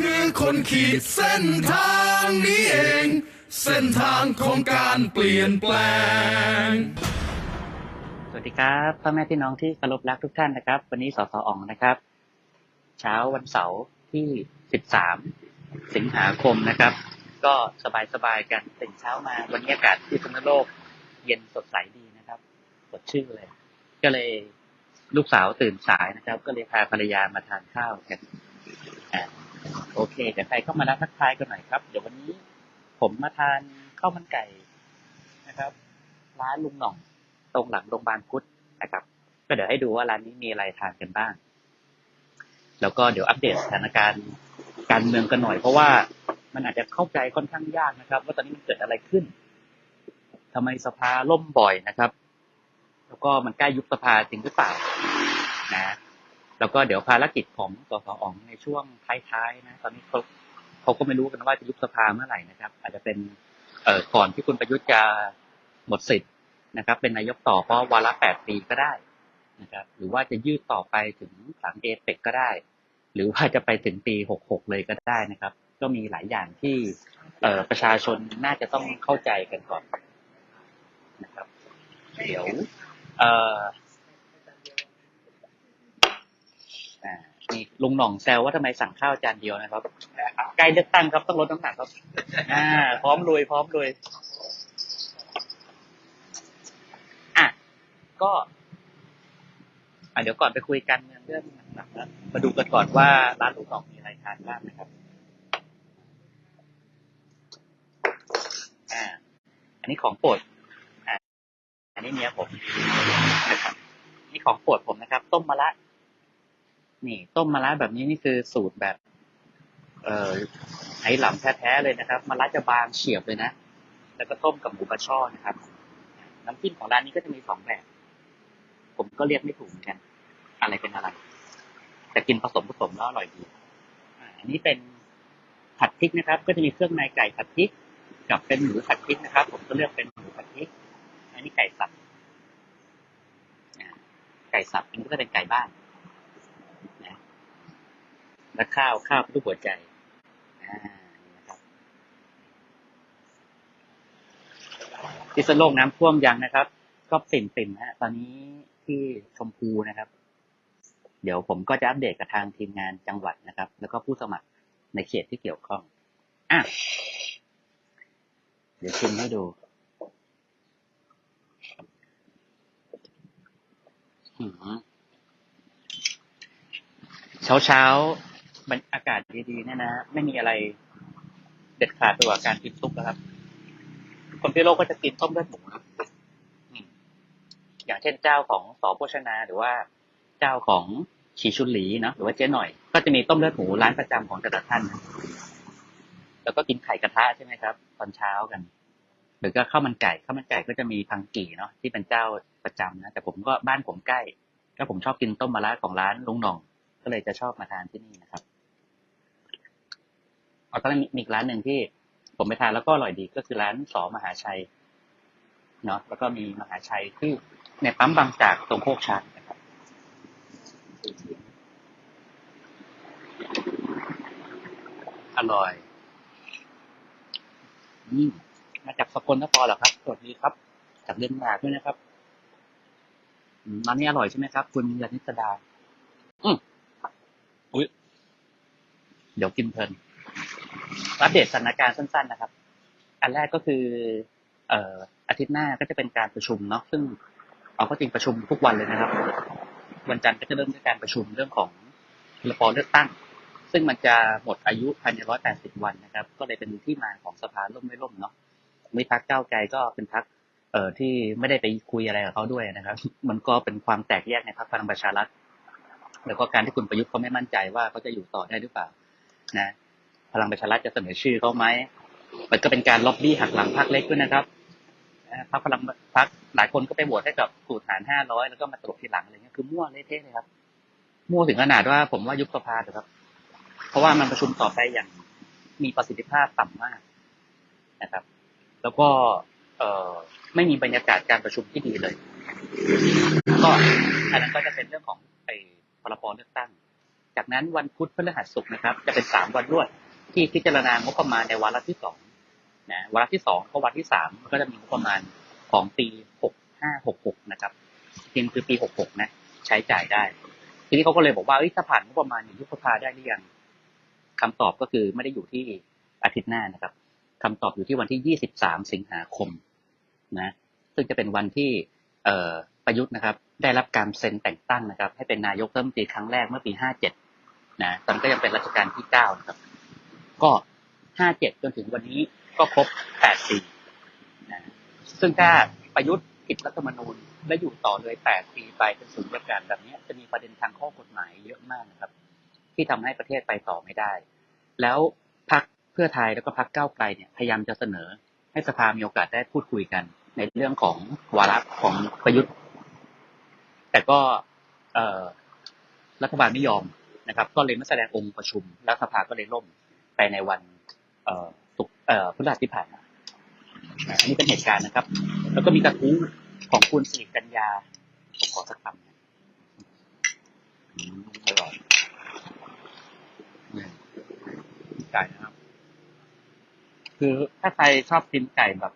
คือคนขีดเส้นทางนี้เอง เส้นทางของการเปลี่ยนแปลง สวัสดีครับพ่อแม่พี่น้องที่เคารพรักทุกท่านนะครับ วันนี้สสอองนะครับ เช้าวันเสาร์ที่ 13 สิงหาคมนะครับ ก็สบายๆกันตื่นเช้ามาวันนี้อากาศที่พิษณุโลกเย็นสดใสดีนะครับสดชื่นเลย ก็เลยลูกสาวตื่นสายนะครับ ก็เลยพาภรรยามาทานข้าวกัน โอเค เดี๋ยวใครเข้ามาแล้วทักทายกันหน่อยครับ เดี๋ยววันนี้ผมมาทานข้าวมันไก่นะครับ ร้านลุงหน่อง ตรงหลังโรงพยาบาลพุทธนะครับ ก็เดี๋ยวให้ดูว่าร้านนี้มีอะไรทานกันบ้าง แล้วก็เดี๋ยวอัปเดตสถานการณ์การเมืองกันหน่อย เพราะว่ามันอาจจะเข้าใจค่อนข้างยากนะครับ ว่าตอนนี้มันเกิดอะไรขึ้นทำไมสภาล่มบ่อยนะครับ แล้วก็มันใกล้ยุบสภาจริงหรือเปล่า นะ แล้วก็เดี๋ยวภารกิจของสสอองในช่วงท้ายๆนะตอนนี้เขาเขาก็ไม่รู้กันว่าจะยุบสภาเมื่อไหร่นะครับ อาจจะเป็นเอ่อก่อนที่คุณประยุทธ์จะหมดสิทธิ์นะครับ เป็นนายกต่อเพราะวาระแปดปีก็ได้นะครับ หรือว่าจะยืดต่อไปถึงหลังเอเปกก็ได้ หรือว่าจะไปถึงปีหกหกเลยก็ได้นะครับ ก็มีหลายอย่างที่เอ่อประชาชนน่าจะต้องเข้าใจกันก่อนนะครับ เดี๋ยวเอ่อ อ่านี่ลุงหน่องแซวว่าทำไมสั่งข้าวจานเดียวนะครับใกล้เลือกตั้งครับต้องลดน้ำหนักครับ อ่า พร้อมลุยพร้อมลุยอะก็อะเดี๋ยวก่อนไปคุยกันเมืองเรื่องหนักๆนะมาดูกันก่อนว่าร้านลูกหนองมีอะไรทานบ้างนะครับ อ่า อันนี้ของโปรดอ่าอันนี้เมียผมนะครับนี่ของโปรดผมนะครับ ต้มมะระ นี่ ต้มมะระแบบนี้นี่คือสูตรแบบ เอ่อไหหลำแท้ๆเลยนะครับมะระจะบางเฉียบเลยนะ แล้วก็ต้มกับหมูกระช่อนะครับ น้ำจิ้มของร้านนี้ก็จะมีสองแบบ ผมก็เรียกไม่ถูกเหมือนกัน อะไรเป็นอะไร แต่กินผสมผสมแล้วอร่อยดีอันนี้เป็นผัดพริกนะครับ ก็จะมีเครื่องในไก่ผัดพริก กับเป็นหมูผัดพริกนะครับ ผมก็เลือกเป็นหมูผัดพริก อันนี้ไก่สับไก่สับอันนี้ก็จะเป็นไก่บ้าน และข้าวข้าวเป็นรูปหัวใจนี่นะครับพิษณุโลกน้ำท่วมยังนะครับ ก็ปิ่มปิ่มๆฮะตอนนี้ที่ชมพูนะครับ เดี๋ยวผมก็จะอัปเดตกับทางทีมงานจังหวัดนะครับ แล้วก็ผู้สมัครในเขตที่เกี่ยวข้องอะเดี๋ยวชิมให้ดูเช้าเช้า บรรอากาศดีๆเนี่ยนะไม่มีอะไรเด็ดขาดตัวาการกินซุปนะครับ คนที่โลกก็จะกินต้มเลือดหมูนะอืมอย่างเช่นเจ้าของสอโภชนาหรือว่าเจ้าของฉีชุนหลีเนาะหรือว่าเจ๊หน่อย ก็จะมีต้มเลือดหมูร้านประจำของแต่ละท่านนะแล้วก็กินไข่กระทะใช่ไหมครับ ตอนเช้ากัน หรือก็ข้าวมันไก่ข้าวมันไก่ก็จะมีพังกี่เนาะที่เป็นเจ้าประจำนะแต่ผมก็บ้านผมใกล้ ก็ผมชอบกินต้มมะระของร้านลุงหน่อง ก็เลยจะชอบมาทานที่นี่นะครับ เอาตอนนั้นมีอีกร้านหนึ่งที่ผมไปทานแล้วก็อร่อยดีก็คือร้านสอมหาชัยเนาะแล้วก็มีมหาชัยที่ในปั๊มบางจากตรงโคกชันนะครับอร่อยอืมมาจากสกลนครเหรอครับสวัสดีครับ จากเดนมาร์กด้วยนะครับอืมร้านนี้อร่อยใช่ไหมครับ คุณยานิสดา อืมอุ้ยเดี๋ยวกินเพลิน อัปเดตสถานการณ์สั้น ๆ นะครับ อันแรกก็คือเอ่ออาทิตย์หน้าก็จะเป็นการประชุมเนาะซึ่งเอาก็จริงประชุมทุกวันเลยนะครับ วันจันทร์ก็จะเริ่มด้วยการประชุมเรื่องของระปอเลือกตั้ง ซึ่งมันจะหมดอายุภายในร้อยแปดสิบวันนะครับ ก็เลยเป็นที่มาของสภาล่มไม่ล่มเนาะไม่พักเก้าไกลก็เป็นพักเอ่อที่ไม่ได้ไปคุยอะไรกับเขาด้วยนะครับ มันก็เป็นความแตกแยกในพรรคพลังประชารัฐแล้วก็การที่คุณประยุทธ์เขาไม่มั่นใจว่าเขาจะอยู่ต่อได้หรือเปล่า นะ พลังประชารัฐจะเสนอชื่อเขาไหมมันก็เป็นการล็อบบี้หักหลังพรรคเล็กด้วยนะครับพรรคพลังพรรคหลายคนก็ไปโหวตให้กับสูตรหารห้าร้อยแล้วก็มาตลบทีหลังอะไรเงี้ยคือมั่วเละเทะเลยครับ มั่วถึงขนาดว่าผมว่ายุบสภาเถอะครับ เพราะว่ามันประชุมต่อไปอย่างมีประสิทธิภาพต่ำมากนะครับ แล้วก็เออไม่มีบรรยากาศการประชุมที่ดีเลยก็อันนั้นก็จะเป็นเรื่องของไอ้พรบเลือกตั้ง จากนั้นวันพุธพฤหัสศุกร์นะครับ จะเป็นสามวันรวด ที่พิจารณางบประมาณในวาระที่สองนะวาระที่สองก็วันที่สามก็จะมีงบประมาณของปีหกห้าหกหกนะครับเพียงคือปีหกหกนะ ใช้จ่ายได้ ทีนี้เขาก็เลยบอกว่าเอ้ยถ้าผ่านงบประมาณอย่างยุบสภาได้หรือยังคำตอบก็คือไม่ได้อยู่ที่อาทิตย์หน้านะครับคำตอบอยู่ที่วันที่23สิบสามสิงหาคมนะ ซึ่งจะเป็นวันที่เอประยุทธ์นะครับ ได้รับการเซ็นแต่งตั้งนะครับ ให้เป็นนายกเรัฐมตีครั้งแรกเมื่อปี57นะตอนก็ยังเป็นรัชกาลที่9นะครับ ก็57จนถึงวันนี้ก็ครบ8ปีนะซึ่งถ้าประยุทธ์ผิดรัฐธรรมนูญและอยู่ต่อเลย8ปีไปเป็นสุญญากาศแบบนี้จะมีประเด็นทางข้อกฎหมายเยอะมากนะครับ ที่ทำให้ประเทศไปต่อไม่ได้ แล้วพรรคเพื่อไทยแล้วก็พรรคก้าวไกลเนี่ยพยายามจะเสนอ ให้สภามีโอกาสได้พูดคุยกัน ในเรื่องของวาระของประยุทธ์ แต่ก็รัฐบาลไม่ยอมนะครับ ก็เลยไม่แสดงองค์ประชุม แล้วสภาก็เลยล่ม ไปในวันเอ่อศุกร์เอ่อพฤหัสที่ผ่านมาอ่าอันนี้เป็นเหตุการณ์นะครับ แล้วก็มีกระทู้ของคุณสิริกัญญาผมขอสักคำนะอืมอร่อยเนี่ยไก่นะครับ คือถ้าใครชอบกินไก่แบบ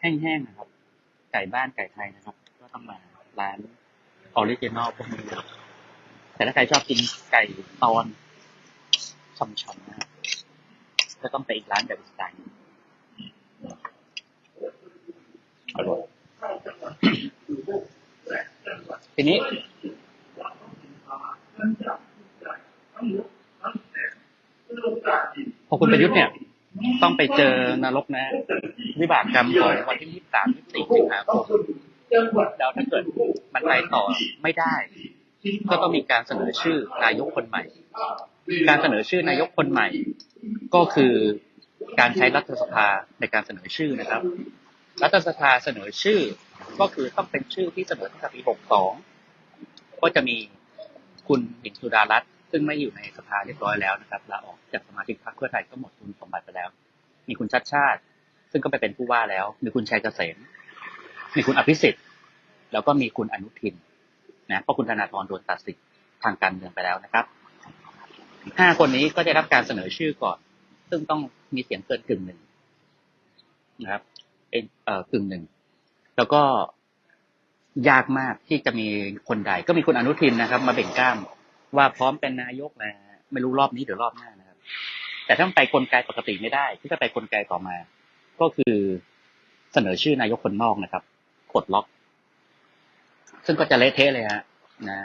แห้งๆนะครับ ไก่บ้านไก่ไทยนะครับ ก็ต้องมาร้านออริจินอลพวกนี้นะครับแต่ถ้าใครชอบกินไก่ตอนช่ำๆนะครับ ก็ต้องไปอีกร้านแบบสไตล์หนึ่งอร่อยทีนี้พอคุณประยุทธ์เนี่ย ต้องไปเจอนรกนะ วิบากกรรมของวันที่23 24สิงหาคมแล้วถ้าเกิดมันไปต่อไม่ได้ ก็ต้องมีการเสนอชื่อนายกคนใหม่ การเสนอชื่อนายกคนใหม่ ก็คือการใช้รัฐสภาในการเสนอชื่อนะครับ รัฐสภาเสนอชื่อ ก็คือต้องเป็นชื่อที่เสนอตั้งแต่ปี 62 ก็จะมีคุณหญิงสุดารัตน์ซึ่งไม่อยู่ในสภาเรียบร้อยแล้วนะครับลาออกจากสมาชิกพรรคเพื่อไทยก็หมดคุณสมบัติไปแล้ว มีคุณชัดชาติ ซึ่งก็ไปเป็นผู้ว่าแล้ว มีคุณชัยเกษมมีคุณอภิสิทธิ์ แล้วก็มีคุณอนุทินนะเพราะคุณธนาธรโดนตัดสิทธิ์ทางการเมืองไปแล้วนะครับห้าคนนี้ก็ได้รับการเสนอชื่อก่อน ซึ่งต้องมีเสียงเกินกึ่งหนึ่งนะครับเอ่อเออกึ่งหนึ่ง แล้วก็ยากมากที่จะมีคนใด ก็มีคุณอนุทินนะครับ มาเบ่งกล้าม ว่าพร้อมเป็นนายกนะไม่รู้รอบนี้หรือรอบหน้านะครับ แต่ถ้าไปกลไกปกติไม่ได้ที่จะไปกลไกต่อมา ก็คือเสนอชื่อนายกคนนอกนะครับกดล็อก ซึ่งก็จะเละเทะเลยฮะนะ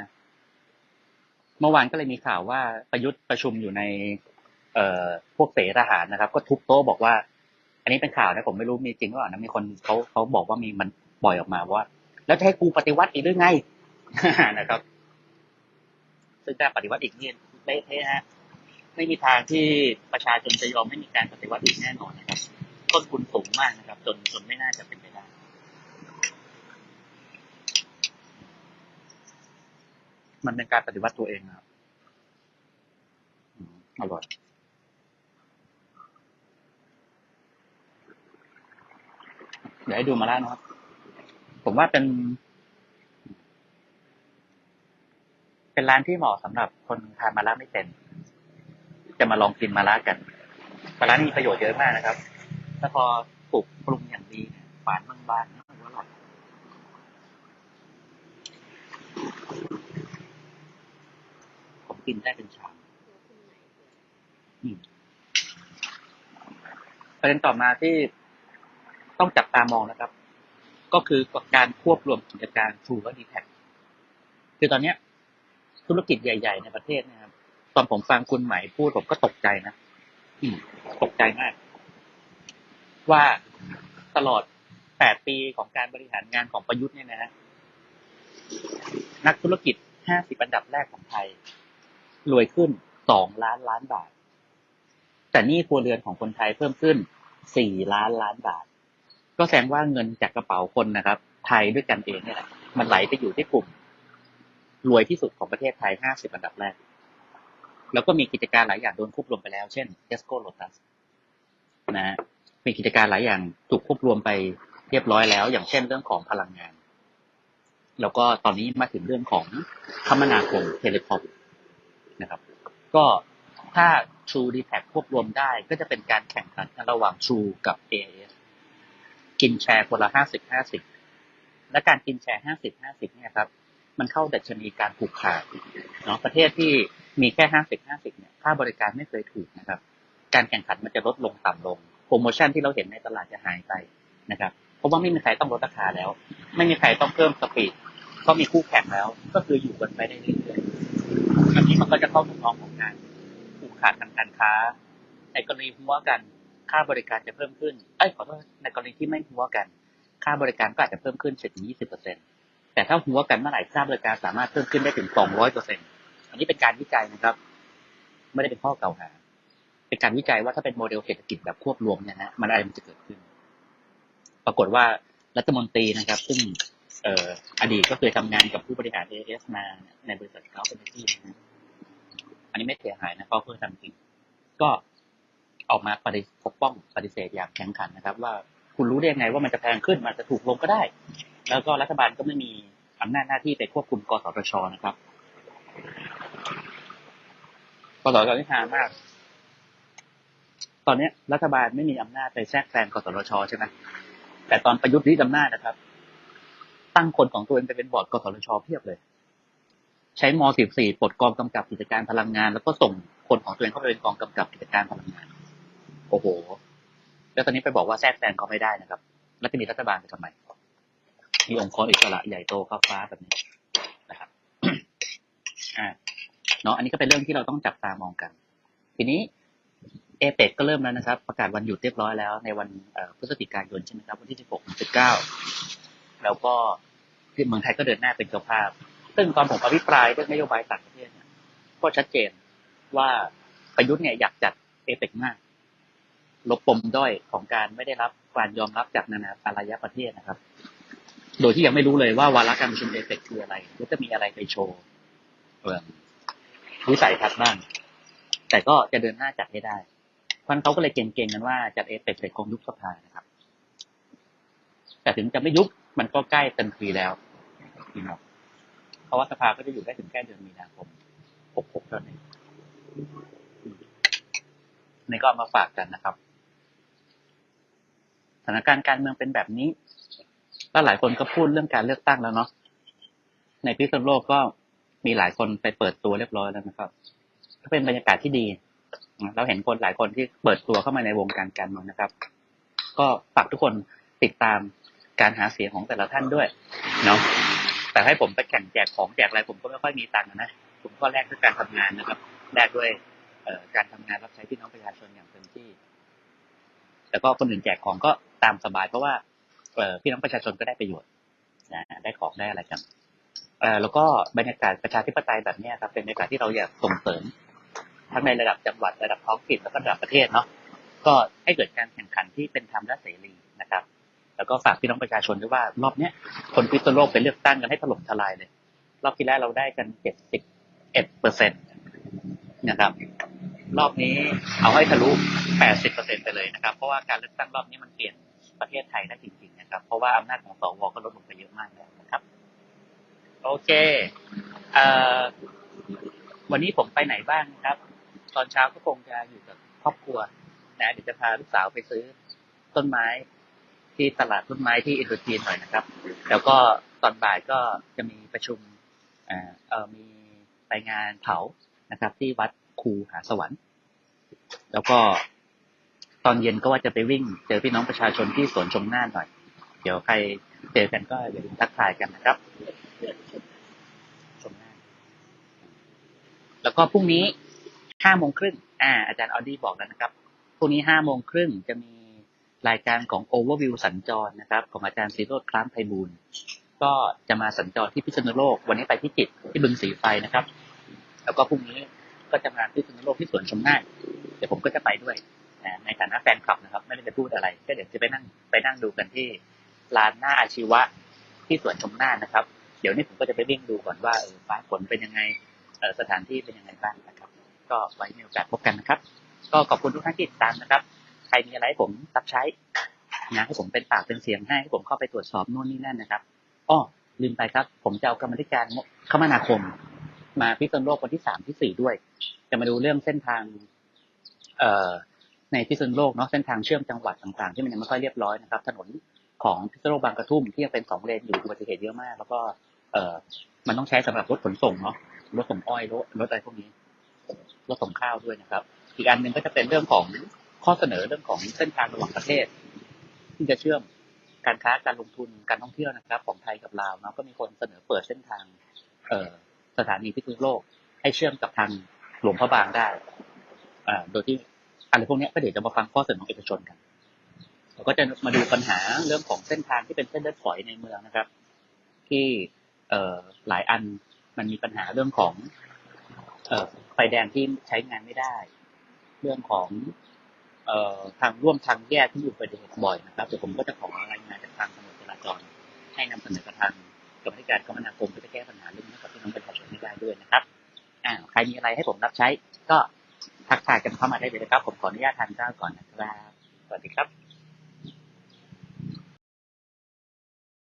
เมื่อวานก็เลยมีข่าวว่าประยุทธ์ประชุมอยู่ใน เอ่อพวกเสทหารนะครับ ก็ทุบโต๊ะบอกว่า อันนี้เป็นข่าวนะผมไม่รู้มีจริงหรือเปล่านะมีคนเขาเขาบอกว่ามีมันปล่อยออกมาว่า แล้วจะให้กูปฏิวัติอีกหรือไงนะครับ ซึ่งการปฏิวัติอีกเนี่ยเละเทะฮะไม่มีทางที่ประชาชนจะยอมให้มีการปฏิวัติอีกแน่นอนนะครับ ต้นทุนสูงมากนะครับ จนจนไม่น่าจะเป็นไปได้ มันเป็นการปฏิวัติตัวเองนะครับอร่อย เดี๋ยวให้ดูมาแล้วนะครับ ผมว่าเป็น เป็นร้านที่เหมาะสำหรับคนทานมาล่าไม่เป็น จะมาลองกินมาล่ากันมาล่านี่มีประโยชน์เยอะมากนะครับถ้าพอปลูกปรุงอย่างดีหวานบางๆเนี่ยอร่อยผมกินได้เป็นชามอืมประเด็นต่อมาที่ ต้องจับตามองนะครับ ก็คือการควบรวมกิจการทูและดีแท็คือตอนเนี้ย ธุรกิจใหญ่ ๆ ในประเทศเนะครับ ตอนผมฟังคุณไหมพูดผมก็ตกใจนะอืมตกใจมาก ว่าตลอดแปดปีของการบริหารงานของประยุทธ์เนี่ยนะฮะนักธุรกิจห้าสิบอันดับแรกของไทย รวยขึ้นสองล้านล้านบาท แต่หนี้ครัวเรือนของคนไทยเพิ่มขึ้นสี่ล้านล้านบาท ก็แสดงว่าเงินจากกระเป๋าคนนะครับ ไทยด้วยกันเองเนี่ยแหละมันไหลไปอยู่ที่กลุ่ม รวยที่สุดของประเทศไทย 50 อันดับแรก แล้วก็มีกิจการหลายอย่างโดนควบรวมไปแล้ว เช่น Tesco Lotus นะฮะมีกิจการหลายอย่างถูกควบรวมไปเรียบร้อยแล้ว อย่างเช่นเรื่องของพลังงาน แล้วก็ตอนนี้มาถึงเรื่องของคมนาคมเทเลคอมนะครับ ก็ถ้า True d t a c ควบรวมได้ก็จะเป็นการแข่งขันกันระหว่าง True กับ AIS กินแชร์คนละห้าสิบห้าสิบและการกินแชร์ห้าสิบห้าสิบเนี่ยครับ มันเข้าดัชนีการผูกขาดเนาะประเทศที่มีแค่ห้าสิบห้าสิบเนี่ยค่าบริการไม่เคยถูกนะครับ การแข่งขันมันจะลดลงต่ำลง โปรโมชั่นที่เราเห็นในตลาดจะหายไปนะครับ เพราะว่าไม่มีใครต้องลดราคาแล้ว ไม่มีใครต้องเพิ่มสปีดเพราะมีคู่แข่งแล้ว ก็คืออยู่กันไปได้เรื่อยๆอันนี้มันก็จะเข้าทำนองของงานผูกขาดทางการค้าในกรณีหัวกัน ค่าบริการจะเพิ่มขึ้น เอ้ยขอโทษในกรณีที่ไม่หัวกัน ค่าบริการก็อาจจะเพิ่มขึ้น10ถึง20เปอร์เซ็นแต่ถ้าหัวกันเมื่อไหร่ค่าบริการสามารถเพิ่มขึ้นได้ถึง200เปอร์เซ็นอันนี้เป็นการวิจัยนะครับ ไม่ได้เป็นข้อกล่าวหา เป็นการวิจัยว่าถ้าเป็นโมเดลเศรษฐกิจแบบควบรวมเนี่ยนะมันอะไรมันจะเกิดขึ้น ปรากฏว่ารัฐมนตรีนะครับ ซึ่งเอ่ออดีตก็เคยทำงานกับผู้บริหาร AS มาในบริษัทเขาเป็นที่นะฮะอันนี้ไม่เสียหายนะเขาเพื่อทำจริง ก็ ออกมาปฏิปกป้องปฏิเสธอย่างแข็งขันนะครับ ว่าคุณรู้ได้ยังไงว่ามันจะแพงขึ้นมันจะถูกลงก็ได้ แล้วก็รัฐบาลก็ไม่มีอำนาจหน้าที่ไปควบคุมกสทชนะครับกสทชนี่ฮามาก ตอนนี้รัฐบาลไม่มีอำนาจไปแทรกแซงกสทชใช่ไหมแต่ตอนประยุทธ์ยึดอำนาจนะครับ ตั้งคนของตัวเองไปเป็นบอร์ดกสทชเพียบเลย ใช้ม .14 ปลดกองกำกับกิจการพลังงาน แล้วก็ส่งคนของตัวเองเข้าไปเป็นกองกำกับกิจการพลังงาน โอ้โห แล้วตอนนี้ไปบอกว่าแทรกแซงเขาไม่ได้นะครับ แล้วจะมีรัฐบาลไปทำไม มีองค์กรอิสระใหญ่โตข้าฟ้าแบบนี้นะครับ อ่า เนาะอันนี้ก็เป็นเรื่องที่เราต้องจับตามองกัน ทีนี้เอเปกก็เริ่มแล้วนะครับ ประกาศวันหยุดเรียบร้อยแล้ว ในวันพฤศจิกายนใช่ไหมครับ วันที่ 16 19 แล้วก็ที่เมืองไทยก็เดินหน้าเป็นเจ้าภาพ ซึ่งตอนผมอภิปรายเรื่องนโยบายต่างประเทศนี่ก็ชัดเจนว่าประยุทธ์เนี่ยอยากจัดเอเปกมาก ลบปมด้อยของการไม่ได้รับการยอมรับจากนานาอารยประเทศนะครับ โดยที่ยังไม่รู้เลยว่าวาระการประชุมเอเปกคืออะไรหรือจะมีอะไรไปโชว์เออวิสัยทัศน์บ้าง แต่ก็จะเดินหน้าจัดให้ได้พันเขาก็เลยเก่งๆกันว่าจัดเอเปกเสร็จคงยุบสภานะครับ แต่ถึงจะไม่ยุบมันก็ใกล้เต็มทีแล้วนะครับเพราะว่าสภาก็จะอยู่ได้ถึงแค่เดือนมีนาคม66เท่านั้นนี่ก็มาฝากกันนะครับ สถานการณ์การเมืองเป็นแบบนี้ก็หลายคนก็พูดเรื่องการเลือกตั้งแล้วเนาะในพิษณุโลกก็มีหลายคนไปเปิดตัวเรียบร้อยแล้วนะครับ ก็เป็นบรรยากาศที่ดี เราเห็นคนหลายคนที่เปิดตัวเข้ามาในวงการการเมืองนะครับ ก็ฝากทุกคนติดตามการหาเสียงของแต่ละท่านด้วยเนาะแต่ให้ผมไปแข่งแจกของแจกอะไรผมก็ไม่ค่อยมีตังค์นะผมก็แลกด้วยการทำงานนะครับแลกด้วยการทำงานรับใช้พี่น้องประชาชนอย่างเต็มที่ แล้วก็คนอื่นแจกของก็ตามสบาย เพราะว่าเอพี่น้องประชาชนก็ได้ประโยชน์นะได้ของได้อะไรกันเอแล้วก็บรรยากาศประชาธิปไตยแบบนี้ครับเป็นบรรยากาศที่เราอยากส่งเสริมทั้งในระดับจังหวัดระดับท้องถิ่นแล้วก็ระดับประเทศเนาะก็ให้เกิดการแข่งขันที่เป็นธรรมและเสรีนะครับ แล้วก็ฝากพี่น้องประชาชนด้วยว่ารอบเนี้ยคนพิษณุโลกไปเลือกตั้งกันให้ถล่มทลายเลย รอบที่แล้วเราได้กันเจ็ดสิบเอ็ดเปอร์เซ็นตนะครับ รอบนี้เอาให้ทะลุ 80%ไปเลยนะครับ เพราะว่าการเลือกตั้งรอบนี้มันเปลี่ยนประเทศไทยได้จริงๆนะครับ เพราะว่าอำนาจของสวก็ลดลงไปเยอะมากแล้วนะครับ โอเคเอ่อวันนี้ผมไปไหนบ้างนะครับ ตอนเช้าก็คงจะอยู่กับครอบครัวนะเดี๋ยวจะพาลูกสาวไปซื้อต้นไม้ที่ตลาดต้นไม้ที่อินโดจีนหน่อยนะครับ แล้วก็ตอนบ่ายก็จะมีประชุมอ่อเอ่อมีไปงานเผานะครับ ที่วัด คูหาสวรรค์ แล้วก็ตอนเย็นก็ว่าจะไปวิ่ง เจอพี่น้องประชาชนที่สวนชมน่าหน่อย เดี๋ยวใครเจอกันก็อย่าลืมทักทายกันนะครับชมน่าแล้วก็พรุ่งนี้ห้าโมงครึ่งอ่า อาจารย์ออดี้บอกแล้วนะครับพรุ่งนี้ห้าโมงครึ่งจะมีรายการของ Overview สัญจรนะครับ ของอาจารย์ศิโรธคล้ามไพบูลก็จะมาสัญจรที่พิษณุโลก วันนี้ไปที่จิตรที่บึงสีไฟนะครับ แล้วก็พรุ่งนี้ ก็จะมาที่พิษณุโลกที่สวนชมนานเดี๋ยวผมก็จะไปด้วยในฐานะแฟนคลับนะครับ ไม่ได้ไปพูดอะไร ก็เดี๋ยวจะไปนั่งไปนั่งดูกันที่ลานหน้าอาชีวะที่สวนชมนานนะครับ เดี๋ยวนี้ผมก็จะไปวิ่งดูก่อนว่าเออฟ้าฝนเป็นยังไงสถานที่เป็นยังไงบ้างนะครับ ก็ไว้มีโอกาสพบกันนะครับ ก็ขอบคุณทุกท่านที่ติดตามนะครับ ใครมีอะไรผมรับใช้นะให้ผมเป็นปากเป็นเสียงให้ให้ผมเข้าไปตรวจสอบนู่นนี่นั่นนะครับอ้อลืมไปครับ ผมจะเอากรรมธิการคมนาคม มาพิษณุโลกวันที่สามที่สี่ด้วย จะมาดูเรื่องเส้นทาง เอ่อในพิษณุโลกเนาะเส้นทางเชื่อมจังหวัดต่างๆ ที่มันยังไม่ค่อยเรียบร้อยนะครับ ถนนของพิษณุโลกบางกระทุ่มที่ยังเป็นสองเลนอยู่อุบัติเหตุเยอะมาก แล้วก็ เอ่อมันต้องใช้สำหรับรถขนส่งเนาะรถส่งอ้อยรถรถอะไรพวกนี้รถส่งข้าวด้วยนะครับ อีกอันหนึ่งก็จะเป็นเรื่องของข้อเสนอเรื่องของเส้นทางระหว่างประเทศ ที่จะเชื่อมการค้าการลงทุนการท่องเที่ยวนะครับ ของไทยกับลาวเนาะก็มีคนเสนอเปิดเส้นทาง เอ่อ สถานีพิษณุโลก ให้เชื่อมกับทางหลวงพระบางได้อโดยที่อะไรพวกนี้ก็เดี๋ยวจะมาฟังข้อเสนอของเอกชนกันเราก็จะมาดูปัญหาเรื่องของเส้นทางที่เป็นเส้นเลือดฝอยในเมืองนะครับ ที่เออหลายอันมันมีปัญหาเรื่องของ เอไฟแดงที่ใช้งานไม่ได้ เรื่องของเออทางร่วมทางแยกที่อยู่ประเด็นบ่อยนะครับเดี๋ยวผมก็จะขอรายงานจากทางตำรวจจราจรให้นำเสนอกับทาง กับให้การคมนาคมเพื่อจะแก้ปัญหาเรื่องนี้กับพี่น้องประชาชนไม่ได้ด้วยนะครับอ่าใครมีอะไรให้ผมรับใช้ก็ทักทายกันเข้ามาได้เลยนะครับ ผมขออนุญาตทานข้าวก่อนนะครับ สวัสดีครับ